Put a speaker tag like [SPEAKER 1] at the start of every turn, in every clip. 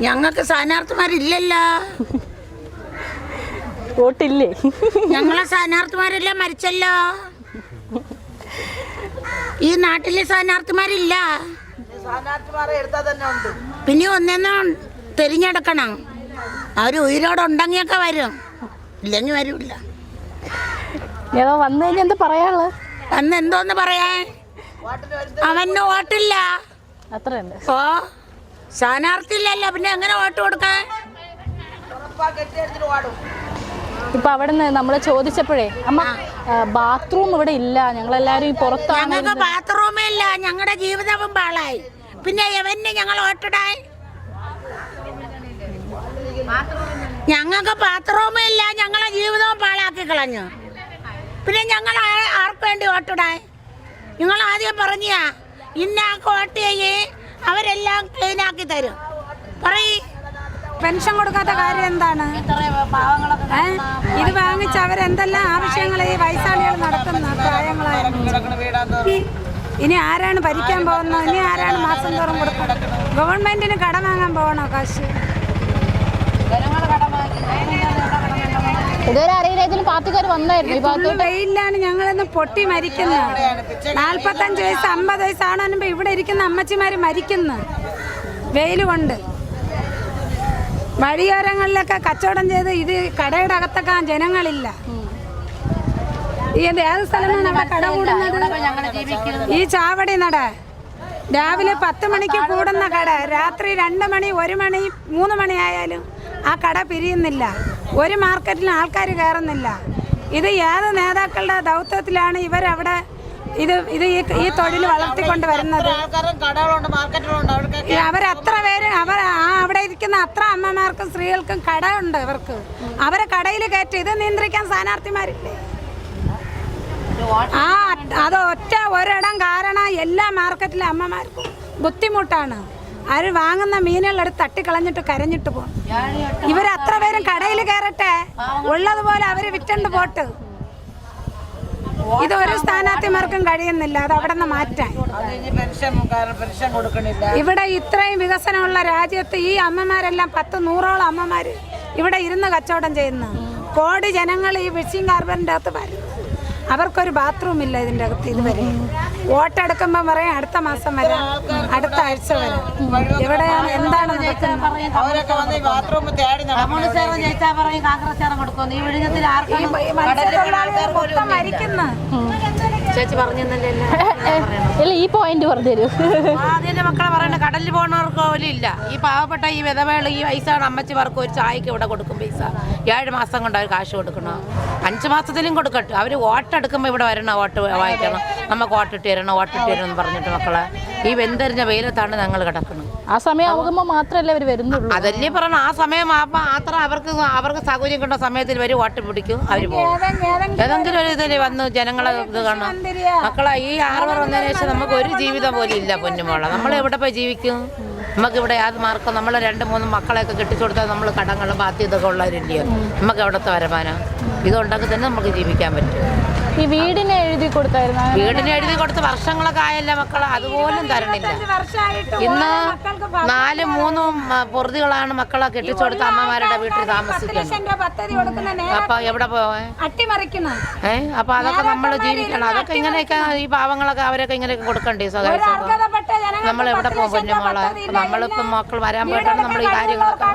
[SPEAKER 1] ഞങ്ങൾക്ക് സ്ഥാനാർത്ഥിമാരില്ലല്ലോ.
[SPEAKER 2] വോട്ടില്ലേ?
[SPEAKER 1] ഞങ്ങളെ സ്ഥാനാർത്ഥിമാരെല്ലാം മരിച്ചല്ലോ? ഈ നാട്ടിലെ സ്ഥാനാർത്ഥിമാരില്ല. പിന്നെ ഒന്നെന്നും തിരിഞ്ഞെടുക്കണം. അവർ ഉയരോടുണ്ടെങ്കിയൊക്കെ വരും. ഇല്ലെങ്കിൽ വരില്ല
[SPEAKER 2] ഏതോ വന്നു കഴിഞ്ഞാൽ എന്താ പറയാനുള്ളത്
[SPEAKER 1] അന്ന് എന്തോന്ന് പറയാൻ?
[SPEAKER 3] വരുന്ന
[SPEAKER 1] അവന് വോട്ടില്ല.
[SPEAKER 2] അത്രയുണ്ട്
[SPEAKER 1] ഓ. സ്ഥാനാർത്ഥി ഇല്ലല്ലോ പിന്നെ എങ്ങനെ വോട്ട് കൊടുക്കാൻ?
[SPEAKER 2] ഇപ്പൊ അവിടെ നിന്ന് നമ്മൾ ചോദിച്ചപ്പോഴേ അമ്മ ബാത്റൂം ഇവിടെ ഇല്ല ഞങ്ങളെല്ലാരും ഈ പുറത്താണ്
[SPEAKER 1] ഞങ്ങൾക്ക് ബാത്റൂമേ ഇല്ല ഞങ്ങളുടെ ജീവിതവും പാളായി. പിന്നെ എവന് ഞങ്ങൾ വോട്ടിടാൻ? ഞങ്ങൾക്ക് ബാത്റൂമേ ഇല്ല ഞങ്ങളെ ജീവിതവും പാളാക്കി കളഞ്ഞു. പിന്നെ ഞങ്ങൾ ആർക്ക് വേണ്ടി വോട്ടിടാൻ? നിങ്ങൾ ആദ്യം പറഞ്ഞാ ഇന്നാക്ക് വോട്ട് ചെയ്യേ അവരെല്ലാം ക്ലീൻ ആക്കി തരും. പറയ്.
[SPEAKER 4] പെൻഷൻ കൊടുക്കാത്ത കാര്യം എന്താണ്? ഇത് വാങ്ങിച്ച് അവരെന്തെല്ലാം ആവശ്യങ്ങൾ ഈ വയസ്സാളികൾ നടത്തുന്ന പ്രായങ്ങളായ ഇനി ആരാണ് ഭരിക്കാൻ പോകുന്നത്? ഇനി ആരാണ് മാസം തോറും കൊടുക്കുന്നത് ഗവൺമെന്റിന് കടം വാങ്ങാൻ പോകണോ കാശ്?
[SPEAKER 2] ഇതുവരെ ആരെങ്കിലും പാർട്ടിക്കാർ വന്നായിരുന്നു.
[SPEAKER 4] വെയിലാണ് ഞങ്ങളിന്ന് പൊട്ടി മരിക്കുന്നത്. നാൽപ്പത്തഞ്ച് വയസ്സ് അമ്പത് വയസ്സാണെന്നുമ്പോ ഇവിടെ ഇരിക്കുന്ന അമ്മച്ചിമാര് മരിക്കുന്നു. വെയിൽ കൊണ്ട് വഴിയോരങ്ങളിലൊക്കെ കച്ചവടം ചെയ്ത് ഇത് കടയുടെ അകത്തൊക്കെ ജനങ്ങളില്ല. ഇത് ഏത് സ്ഥലമാണ് അവിടെ കട കൂടുന്നത്? ഈ ചാവടി നട. രാവിലെ പത്ത് മണിക്ക് കൂടുന്ന കട. രാത്രി രണ്ട് മണി ഒരു മണി മൂന്ന് മണി ആയാലും ആ കട പിരിയുന്നില്ല. ഒരു മാർക്കറ്റിൽ ആൾക്കാർ കയറുന്നില്ല. ഇത് ഏത് നേതാക്കളുടെ ദൗത്യത്തിലാണ് ഇവരവിടെ ഇത് ഇത് ഈ തൊഴിൽ വളർത്തിക്കൊണ്ട് വരുന്നത്
[SPEAKER 3] ആൾക്കാരും കടകളുണ്ട് മാർക്കറ്റുകളുണ്ട് അവർക്ക്
[SPEAKER 4] ഈ അവരത്ര പേര് അവർ ആ അവിടെ ഇരിക്കുന്ന അത്ര അമ്മമാർക്കും സ്ത്രീകൾക്കും കട ഉണ്ട് ഇവർക്ക്. അവരെ കടയിൽ കയറ്റി ഇത് നിയന്ത്രിക്കാൻ സ്ഥാനാർത്ഥിമാരില്ലേ? ആ അത് ഒറ്റ ഒരിടം കാരണം എല്ലാ മാർക്കറ്റിലെ അമ്മമാർക്കും ബുദ്ധിമുട്ടാണ്. അവർ വാങ്ങുന്ന മീനുകളെടുത്ത് തട്ടിക്കളഞ്ഞിട്ട് കരഞ്ഞിട്ട് പോകും ഇവർ അത്ര പേരും കടയിൽ കയറട്ടെ? ഉള്ളതുപോലെ അവർ വിറ്റണ്ട് പോട്ട്. ഇത് ഒരു സ്ഥാനാർത്ഥിമാർക്കും കഴിയുന്നില്ല. അത് അവിടെ നിന്ന് മാറ്റാൻ ഇവിടെ ഇത്രയും വികസനമുള്ള രാജ്യത്ത് ഈ അമ്മമാരെല്ലാം പത്ത് നൂറോളം അമ്മമാര് ഇവിടെ ഇരുന്ന് കച്ചവടം ചെയ്യുന്നു. കോടി ജനങ്ങൾ ഈ വിഷിംഗ് ഹാർബറിന്റെ അകത്ത് വരുന്നു അവർക്കൊരു ബാത്റൂം ഇല്ല ഇതിന്റെ അകത്ത് ഇതുവരെ. വോട്ടെടുക്കുമ്പോൾ പറയാം അടുത്ത മാസം വരാം. അടുത്ത ആഴ്ച വരാം. എവിടെയാണ്? എന്താണ് നടക്കുന്നത്?
[SPEAKER 5] ചേച്ചി പറഞ്ഞല്ലേ
[SPEAKER 2] ഇല്ല ഈ പോയിന്റ് പറഞ്ഞു തരൂ
[SPEAKER 5] ആദ്യം മക്കളെ പറയണ കടലിൽ പോകുന്നവർക്ക് പോലും ഇല്ല. ഈ പാവപ്പെട്ട ഈ വിധവകൾ ഈ വയസ്സാണ് അമ്മച്ചിമാർക്ക് ഒരു ചായക്ക് ഇവിടെ കൊടുക്കും പൈസ. ഏഴ് മാസം കൊണ്ട് അവർ കാശ് കൊടുക്കണം. അഞ്ച് മാസത്തിലും കൊടുക്കട്ടെ. അവർ വോട്ടെടുക്കുമ്പോൾ ഇവിടെ വരണം വോട്ട് വാങ്ങിക്കണം. നമുക്ക് വോട്ടിട്ട് തരണം വോട്ടിട്ട് തരണം എന്ന് പറഞ്ഞിട്ട് മക്കളെ. ഈ വെന്തെറിഞ്ഞ വെയിലത്താണ് ഞങ്ങൾ കിടക്കുന്നത്.
[SPEAKER 2] ആ സമയം ആകുമ്പോൾ മാത്രമല്ലേ അവർ വരുന്നുള്ളൂ.
[SPEAKER 5] അതല്ലേ പറഞ്ഞു ആ സമയം ആകുമ്പോൾ അത്ര അവർക്ക് അവർക്ക് സൗകര്യം കിട്ടുന്ന സമയത്തിൽ വരും വോട്ട് പിടിക്കും അവർ പോകും. ഏതെങ്കിലും ഒരു ഇതിൽ വന്ന് ജനങ്ങളെ ഇത് കാണാം മക്കളെ ഈ ആറുപേർ വന്നതിന് ശേഷം നമുക്ക് ഒരു ജീവിതം പോലും ഇല്ല പൊന്നുമോളെ. നമ്മൾ എവിടെ പോയി ജീവിക്കും? നമുക്ക് ഇവിടെ യാത് മാർക്കും നമ്മൾ രണ്ട് മൂന്ന് മക്കളെയൊക്കെ കെട്ടിച്ചു കൊടുത്താൽ നമ്മൾ കടങ്ങളും ബാധ്യതയൊക്കെ ഉള്ളവരില്ലയോ? നമുക്ക് എവിടത്തെ വരമാനം? ഇതുണ്ടെങ്കിൽ തന്നെ നമുക്ക് ജീവിക്കാൻ പറ്റും.
[SPEAKER 2] ഈ വീടിനെ എഴുതി കൊടുത്തായിരുന്നു.
[SPEAKER 5] വീടിന് എഴുതി കൊടുത്ത് വർഷങ്ങളൊക്കെ ആയല്ല മക്കളെ. അതുപോലും തരണില്ല. ഇന്ന് നാലും മൂന്നും പൊറുതികളാണ് മക്കളെ കെട്ടിച്ചു കൊടുത്ത അമ്മമാരുടെ വീട്ടിൽ താമസിക്കുന്നത് അപ്പൊ എവിടെ പോവാൻ
[SPEAKER 4] അട്ടിമറിക്കണം
[SPEAKER 5] ഏ? അപ്പൊ അതൊക്കെ നമ്മൾ ജീവിക്കണം. അതൊക്കെ ഇങ്ങനെയൊക്കെ ഈ പാവങ്ങളൊക്കെ അവരൊക്കെ ഇങ്ങനെയൊക്കെ കൊടുക്കണ്ടേ
[SPEAKER 4] സ്വകാര്യ
[SPEAKER 5] നമ്മൾ എവിടെ പോകും കുഞ്ഞുമോളെ. നമ്മളിപ്പം മക്കൾ വരാൻ പോയിട്ടാണ് നമ്മൾ ഈ കാര്യങ്ങളൊക്കെ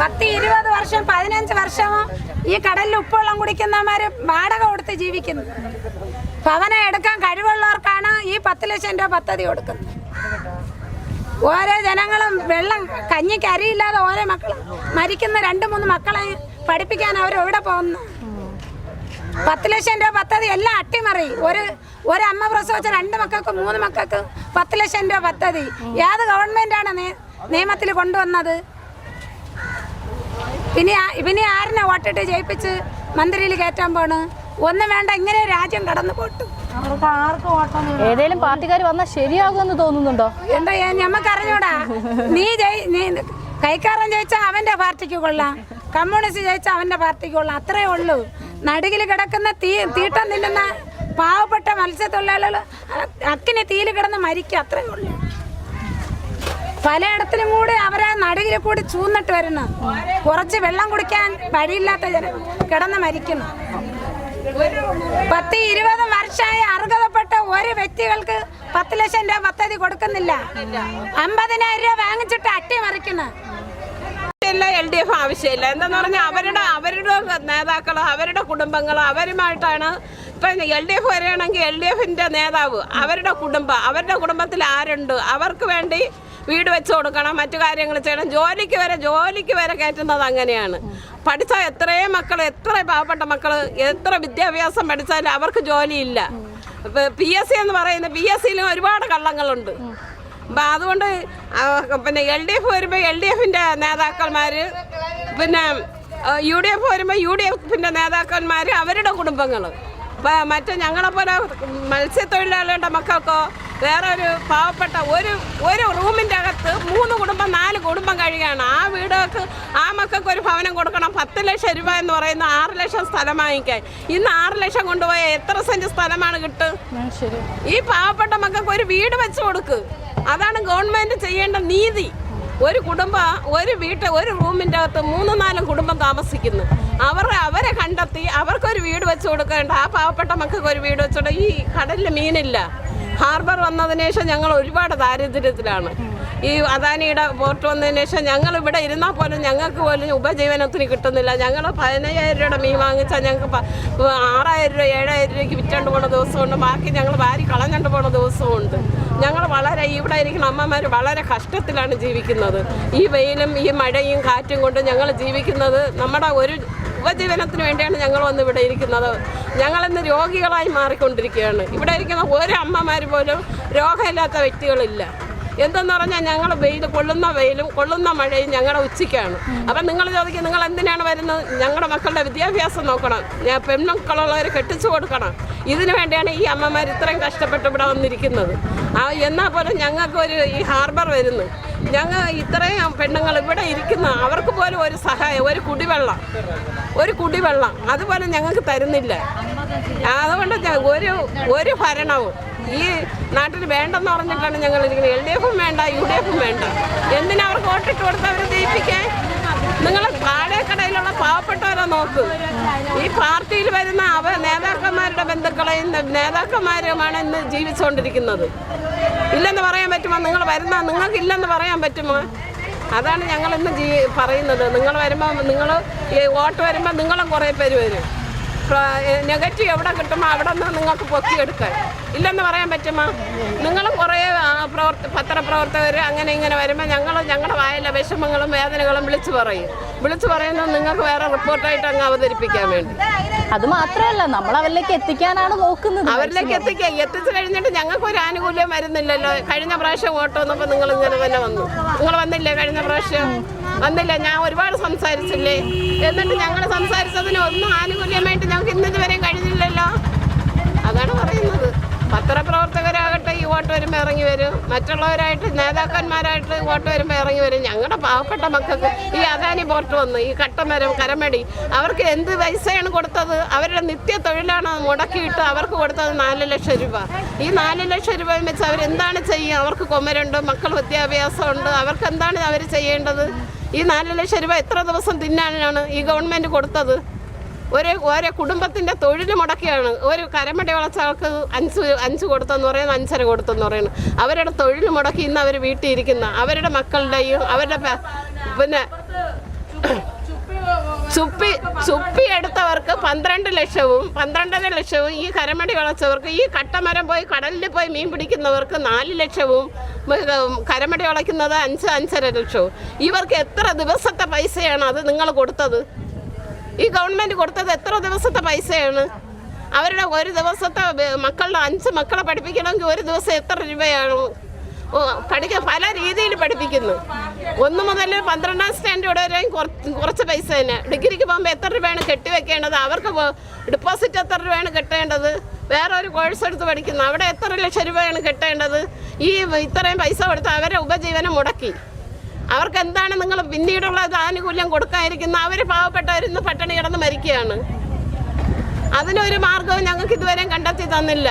[SPEAKER 4] പത്ത് ഇരുപത് വർഷം പതിനഞ്ച് വർഷമോ ഈ കടലിൽ ഉപ്പുവെള്ളം കുടിക്കുന്നവര് വാടക കൊടുത്ത് ജീവിക്കുന്നു. ഭവനം എടുക്കാൻ കഴിവുള്ളവർക്കാണ് ഈ പത്ത് ലക്ഷം രൂപ പദ്ധതി കൊടുക്കുന്നത്. ഓരോ ജനങ്ങളും വെള്ളം കഞ്ഞിക്ക് അരിയില്ലാതെ ഓരോ മക്കളും മരിക്കുന്ന രണ്ട് മൂന്ന് മക്കളെ പഠിപ്പിക്കാൻ അവർ എവിടെ പോകുന്നു? പത്ത് ലക്ഷം രൂപ പദ്ധതി എല്ലാം അട്ടിമറി. ഒരു ഒരു അമ്മ പ്രസവിച്ച രണ്ട് മക്കൾക്ക് മൂന്ന് മക്കൾക്ക് പത്ത് ലക്ഷം രൂപ പദ്ധതി. ഏത് ഗവൺമെന്റാണ് നിയമത്തിൽ കൊണ്ടുവന്നത്? പിന്നെ ഇവനെ പിന്നെ ആരിനെ വോട്ടിട്ട് ജയിപ്പിച്ച് മന്ത്രിയിൽ കയറ്റാൻ പോണ്? ഒന്നും വേണ്ട ഇങ്ങനെ രാജ്യം കടന്നു പോട്ടു.
[SPEAKER 2] ഏതേലും പാർട്ടിക്കാർ വന്നാൽ ശരിയാകുമെന്ന് തോന്നുന്നുണ്ടോ?
[SPEAKER 4] എന്താ ഞമ്മക്ക് അറിഞ്ഞൂടാ നീ ജയി നീ കൈക്കാരൻ ജയിച്ചാൽ അവന്റെ പാർട്ടിക്ക് കൊള്ളാം. കമ്മ്യൂണിസ്റ്റ് ജയിച്ചാൽ അവന്റെ പാർട്ടിക്ക് കൊള്ളാം. അത്രേ ഉള്ളൂ. നടുകിൽ കിടക്കുന്ന തീ തീട്ടം തിന്നുന്ന പാവപ്പെട്ട മത്സ്യത്തൊഴിലാളികൾ അക്കിനെ തീയിൽ കിടന്ന് മരിക്കുക അത്രേ ഉള്ളൂ. പലയിടത്തിലും കൂടി അവരെ നടുകിൽ കൂടി ചൂന്നിട്ട് വരുന്നു. കുറച്ച് വെള്ളം കുടിക്കാൻ വഴിയില്ലാത്ത ജനം കിടന്ന് മരിക്കുന്നു. പത്ത് ഇരുപത് വർഷമായി അർഹതപ്പെട്ട ഒരു വ്യക്തികൾക്ക് പത്ത് ലക്ഷം രൂപ പദ്ധതി കൊടുക്കുന്നില്ല. അമ്പതിനായിരം രൂപ വാങ്ങിച്ചിട്ട് അട്ടിമറിക്കുന്നു
[SPEAKER 6] എൽ ഡി എഫ് ആവശ്യമില്ല. എന്താന്ന് പറഞ്ഞാൽ അവരുടെ അവരുടെ നേതാക്കൾ അവരുടെ കുടുംബങ്ങൾ അവരുമായിട്ടാണ് ഇപ്പൊ എൽ ഡി എഫ് വരികയാണെങ്കിൽ എൽ ഡി എഫിന്റെ നേതാവ് അവരുടെ കുടുംബം അവരുടെ കുടുംബത്തിൽ ആരുണ്ട്? അവർക്ക് വേണ്ടി വീട് വെച്ച് കൊടുക്കണം മറ്റു കാര്യങ്ങൾ ചെയ്യണം. ജോലിക്ക് വരെ ജോലിക്ക് വരെ കയറ്റുന്നത് അങ്ങനെയാണ്. പഠിച്ച എത്രയും മക്കൾ എത്ര പാവപ്പെട്ട മക്കൾ എത്ര വിദ്യാഭ്യാസം പഠിച്ചാലും അവർക്ക് ജോലിയില്ല. പി എസ് സി എന്ന് പറയുന്ന പി എസ് സിയിലും ഒരുപാട് കള്ളങ്ങളുണ്ട്. അപ്പം അതുകൊണ്ട് പിന്നെ എൽ ഡി എഫ് വരുമ്പോൾ എൽ ഡി എഫിന്റെ നേതാക്കന്മാർ പിന്നെ യു ഡി എഫ് വരുമ്പോൾ യു ഡി എഫിന്റെ നേതാക്കന്മാർ അവരുടെ കുടുംബങ്ങൾ മറ്റേ ഞങ്ങളെപ്പോലെ മത്സ്യത്തൊഴിലാളികളുടെ മക്കൾക്കോ വേറെ ഒരു പാവപ്പെട്ട ഒരു ഒരു റൂമിന്റെ അകത്ത് മൂന്ന് കുടുംബം നാല് കുടുംബം കഴിയുകയാണ്. ആ വീടുകൾക്ക് ആ മക്കൾക്ക് ഒരു ഭവനം കൊടുക്കണം. പത്ത് ലക്ഷം രൂപ എന്ന് പറയുന്ന ആറ് ലക്ഷം സ്ഥലം വാങ്ങിക്കാൻ. ഇന്ന് ആറ് ലക്ഷം കൊണ്ടുപോയ എത്ര സെന്റ് സ്ഥലമാണ് കിട്ടുക? ഈ പാവപ്പെട്ട മക്കൾക്ക് ഒരു വീട് വെച്ച് കൊടുക്ക്. അതാണ് ഗവൺമെന്റ് ചെയ്യേണ്ട നീതി. ഒരു കുടുംബ ഒരു വീട്ട് ഒരു റൂമിന്റെ അകത്ത് മൂന്ന് നാലും കുടുംബം താമസിക്കുന്നു. അവർ അവരെ കണ്ടെത്തി അവർക്കൊരു വീട് വെച്ച് കൊടുക്കേണ്ട. ആ പാവപ്പെട്ട മക്കൾക്ക് ഒരു വീട് വെച്ചുകൊണ്ട് ഈ കടലിൽ മീനില്ല. ഹാർബർ വന്നതിന് ശേഷം ഞങ്ങൾ ഒരുപാട് ദാരിദ്ര്യത്തിലാണ്. ഈ അദാനിയുടെ പോർട്ട് വന്നതിന് ശേഷം ഞങ്ങൾ ഇവിടെ ഇരുന്നാൽ പോലും ഞങ്ങൾക്ക് പോലും ഉപജീവനത്തിന് കിട്ടുന്നില്ല. ഞങ്ങൾ പതിനയ്യായിരം രൂപയുടെ മീൻ വാങ്ങിച്ചാൽ ഞങ്ങൾക്ക് ആറായിരം രൂപ ഏഴായിരം രൂപയ്ക്ക് വിറ്റാണ്ട് പോണ ദിവസമുണ്ട്. ബാക്കി ഞങ്ങൾ വാരി കളഞ്ഞണ്ട് പോണ ദിവസമുണ്ട്. ഞങ്ങൾ വളരെ ഇവിടെ ഇരിക്കുന്ന അമ്മമാർ വളരെ കഷ്ടത്തിലാണ് ജീവിക്കുന്നത്. ഈ വെയിലും ഈ മഴയും കാറ്റും കൊണ്ട് ഞങ്ങൾ ജീവിക്കുന്നത് നമ്മുടെ ഒരു ഉപജീവനത്തിന് വേണ്ടിയാണ് ഞങ്ങൾ വന്ന് ഇവിടെ ഇരിക്കുന്നത്. ഞങ്ങളിന്ന് രോഗികളായി മാറിക്കൊണ്ടിരിക്കുകയാണ്. ഇവിടെ ഇരിക്കുന്ന ഒരു അമ്മമാർ പോലും രോഗമില്ലാത്ത വ്യക്തികളില്ല. എന്തെന്ന് പറഞ്ഞാൽ ഞങ്ങൾ വെയിൽ കൊള്ളുന്ന വെയിലും കൊള്ളുന്ന മഴയും ഞങ്ങളുടെ ഉച്ചയ്ക്കാണ്. അപ്പം നിങ്ങൾ ചോദിക്കും നിങ്ങൾ എന്തിനാണ് വരുന്നത്? ഞങ്ങളുടെ മക്കളുടെ വിദ്യാഭ്യാസം നോക്കണം. ഞാൻ പെൺമക്കളുള്ളവരെ കെട്ടിച്ചു കൊടുക്കണം. ഇതിനു വേണ്ടിയാണ് ഈ അമ്മമാർ ഇത്രയും കഷ്ടപ്പെട്ട് ഇവിടെ വന്നിരിക്കുന്നത്. ആ എന്നാൽ പോലും ഞങ്ങൾക്ക് ഒരു ഈ ഹാർബർ വരുന്നു. ഞങ്ങൾ ഇത്രയും പെണ്ണുങ്ങൾ ഇവിടെ ഇരിക്കുന്ന അവർക്ക് പോലും ഒരു സഹായം ഒരു കുടിവെള്ളം. ഒരു കുടിവെള്ളം. അതുപോലെ ഞങ്ങൾക്ക് തരുന്നില്ല. അതുകൊണ്ട് ഒരു ഒരു ഭരണവും ഈ നാട്ടിൽ വേണ്ടെന്ന് പറഞ്ഞിട്ടാണ് ഞങ്ങൾ ഇരിക്കുന്നത്. എൽ ഡി എഫും വേണ്ട യു ഡി എഫും വേണ്ട. എന്തിനാ അവർക്ക് വോട്ടിട്ട് കൊടുത്ത് അവരെ ജയിപ്പിക്കാൻ? നിങ്ങൾ താഴേക്കടയിലുള്ള പാവപ്പെട്ടവരെ നോക്ക്. ഈ പാർട്ടിയിൽ വരുന്ന അവ നേതാക്കന്മാരുടെ ബന്ധുക്കളെയും നേതാക്കന്മാരുമാണ് ഇന്ന് ജീവിച്ചുകൊണ്ടിരിക്കുന്നത്. ഇല്ലെന്ന് പറയാൻ പറ്റുമോ? നിങ്ങൾ വരുന്ന നിങ്ങൾക്ക് ഇല്ലെന്ന് പറയാൻ പറ്റുമോ? അതാണ് ഞങ്ങൾ ഇന്ന് ജീ പറയുന്നത്. നിങ്ങൾ വരുമ്പോൾ നിങ്ങൾ ഈ വോട്ട് വരുമ്പോൾ നിങ്ങളും കുറേ പേര് വരും. നെഗറ്റീവ് എവിടെ കിട്ടുമോ അവിടെ നിന്ന് നിങ്ങൾക്ക് പൊക്കിയെടുക്കാൻ. ഇല്ലെന്ന് പറയാൻ പറ്റുമോ? നിങ്ങളും കുറേ പ്രവർത്തി പ്രവർത്ത പത്രപ്രവർത്തകർ അങ്ങനെ ഇങ്ങനെ വരുമ്പോൾ ഞങ്ങൾ ഞങ്ങളുടെ വായല്ല വിഷമങ്ങളും വേദനകളും വിളിച്ചു പറയും. വിളിച്ചു പറയുന്നത് നിങ്ങൾക്ക് വേറെ റിപ്പോർട്ടായിട്ട് അങ്ങ് അവതരിപ്പിക്കാൻ വേണ്ടി.
[SPEAKER 2] അത് മാത്രമല്ല നമ്മൾ അവരിലേക്ക് എത്തിക്കാനാണ് നോക്കുന്നത്
[SPEAKER 6] അവരിലേക്ക് എത്തിക്കുക എത്തിച്ചു കഴിഞ്ഞിട്ട് ഞങ്ങൾക്ക് ഒരു ആനുകൂല്യം വരുന്നില്ലല്ലോ. കഴിഞ്ഞ പ്രാവശ്യം വോട്ട് വന്നപ്പോൾ നിങ്ങൾ ഇങ്ങനെ തന്നെ വന്നു. നിങ്ങൾ വന്നില്ലേ കഴിഞ്ഞ പ്രാവശ്യം? വന്നില്ല ഞാൻ ഒരുപാട് സംസാരിച്ചില്ലേ? എന്നിട്ട് ഞങ്ങൾ സംസാരിച്ചതിന് ഒന്നും ആനുകൂല്യമായിട്ട് ഞങ്ങൾക്ക് ഇന്നിതുവരെയും കഴിഞ്ഞില്ലല്ലോ. അതാണ് പറയുന്നത്. പത്രപ്രവർത്തകരാകട്ടെ ഈ വോട്ട് വരുമ്പോൾ ഇറങ്ങി വരും. മറ്റുള്ളവരായിട്ട് നേതാക്കന്മാരായിട്ട് വോട്ട് വരുമ്പോൾ ഇറങ്ങി വരും. ഞങ്ങളുടെ പാവപ്പെട്ട മക്കൾക്ക് ഈ അദാനി പോർട്ട് വന്ന് ഈ കട്ടമരം കരമടി അവർക്ക് എന്ത് പൈസയാണ് കൊടുത്തത്? അവരുടെ നിത്യ തൊഴിലാണ് മുടക്കിയിട്ട് അവർക്ക് കൊടുത്തത് നാല് ലക്ഷം രൂപ? ഈ നാല് ലക്ഷം രൂപ വെച്ച് അവരെന്താണ് ചെയ്യുക? അവർക്ക് കൊമരുണ്ട് മക്കൾ വിദ്യാഭ്യാസമുണ്ട്. അവർക്ക് എന്താണ് അവർ ചെയ്യേണ്ടത്? ഈ നാല് ലക്ഷം രൂപ എത്ര ദിവസം തിന്നാനാണ് ഈ ഗവൺമെന്റ് കൊടുത്തത്? ഒരു ഓരോ കുടുംബത്തിന്റെ തൊഴിൽ മുടക്കിയാണ്. ഒരു കരമടി വളച്ച ആൾക്ക് അഞ്ച് അഞ്ച് കൊടുത്തെന്ന് പറയുന്നത് അഞ്ചര കൊടുത്തെന്ന് പറയുന്നു. അവരുടെ തൊഴിൽ മുടക്കി ഇന്ന് അവർ വീട്ടിൽ ഇരിക്കുന്ന. അവരുടെ മക്കളുടെയും അവരുടെ പിന്നെ ചുപ്പി ചുപ്പി എടുത്തവർക്ക് പന്ത്രണ്ട് ലക്ഷവും പന്ത്രണ്ടര ലക്ഷവും ഈ കരമടി വളച്ചവർക്ക് ഈ കട്ടമരം പോയി കടലിൽ പോയി മീൻ പിടിക്കുന്നവർക്ക് നാല് ലക്ഷവും കരമടി വളയ്ക്കുന്നത് അഞ്ച് അഞ്ചര ലക്ഷവും. ഇവർക്ക് എത്ര ദിവസത്തെ പൈസയാണ് അത് നിങ്ങൾ കൊടുത്തത്? ഈ ഗവൺമെന്റ് കൊടുത്തത് എത്ര ദിവസത്തെ പൈസയാണ്? അവരുടെ ഒരു ദിവസത്തെ മക്കളുടെ അഞ്ച് മക്കളെ പഠിപ്പിക്കണമെങ്കിൽ ഒരു ദിവസം എത്ര രൂപയാണ്? പഠിക്കാൻ പല രീതിയിൽ പഠിപ്പിക്കുന്നു. ഒന്ന് മുതൽ പന്ത്രണ്ടാം സ്റ്റാൻഡേർഡ് വരെ കുറച്ച് പൈസ തന്നെ. ഡിഗ്രിക്ക് പോകുമ്പോൾ എത്ര രൂപയാണ് കെട്ടിവെക്കേണ്ടത് അവർക്ക് ഡിപ്പോസിറ്റ് എത്ര രൂപയാണ് കെട്ടേണ്ടത്? വേറെ ഒരു കോഴ്സ് എടുത്ത് പഠിക്കുന്നു. അവിടെ എത്ര ലക്ഷം രൂപയാണ് കെട്ടേണ്ടത്? ഈ ഇത്രയും പൈസ കൊടുത്ത് അവരെ ഉപജീവനം മുടക്കി. അവർക്ക് എന്താണ് നിങ്ങൾ പിന്നീടുള്ള ആനുകൂല്യം കൊടുക്കാതിരിക്കുന്നത്? അവർ പാവപ്പെട്ടവരിന്ന് പട്ടിണി കിടന്ന് മരിക്കുകയാണ്. അതിനൊരു മാർഗവും ഞങ്ങൾക്ക് ഇതുവരെയും കണ്ടെത്തി തന്നില്ല.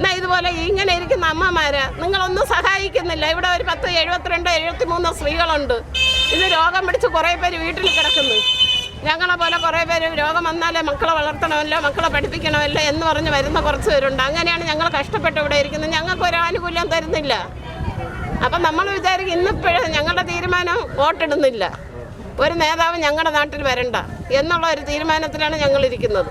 [SPEAKER 6] എന്നാ ഇതുപോലെ ഇങ്ങനെ ഇരിക്കുന്ന അമ്മമാര് നിങ്ങളൊന്നും സഹായിക്കുന്നില്ല. ഇവിടെ ഒരു പത്ത് എഴുപത്തിരണ്ട് എഴുപത്തി മൂന്ന് സ്ത്രീകളുണ്ട്. ഇത് രോഗം പിടിച്ച് കുറേ പേര് വീട്ടിൽ കിടക്കുന്നു. ഞങ്ങളെ പോലെ കുറേ പേര് രോഗം വന്നാലേ മക്കളെ വളർത്തണമല്ലോ മക്കളെ പഠിപ്പിക്കണമല്ലോ എന്ന് പറഞ്ഞ് വരുന്ന കുറച്ച് പേരുണ്ട്. അങ്ങനെയാണ് ഞങ്ങൾ കഷ്ടപ്പെട്ട് ഇവിടെ ഇരിക്കുന്നത്. ഞങ്ങൾക്ക് ഒരു ആനുകൂല്യം തരുന്നില്ല. അപ്പം നമ്മൾ വിചാരിക്കും ഇന്നിപ്പോഴും ഞങ്ങളുടെ തീരുമാനം വോട്ടിടുന്നില്ല. ഒരു നേതാവ് ഞങ്ങളുടെ നാട്ടിൽ വരണ്ട എന്നുള്ള ഒരു തീരുമാനത്തിലാണ് ഞങ്ങൾ ഇരിക്കുന്നത്.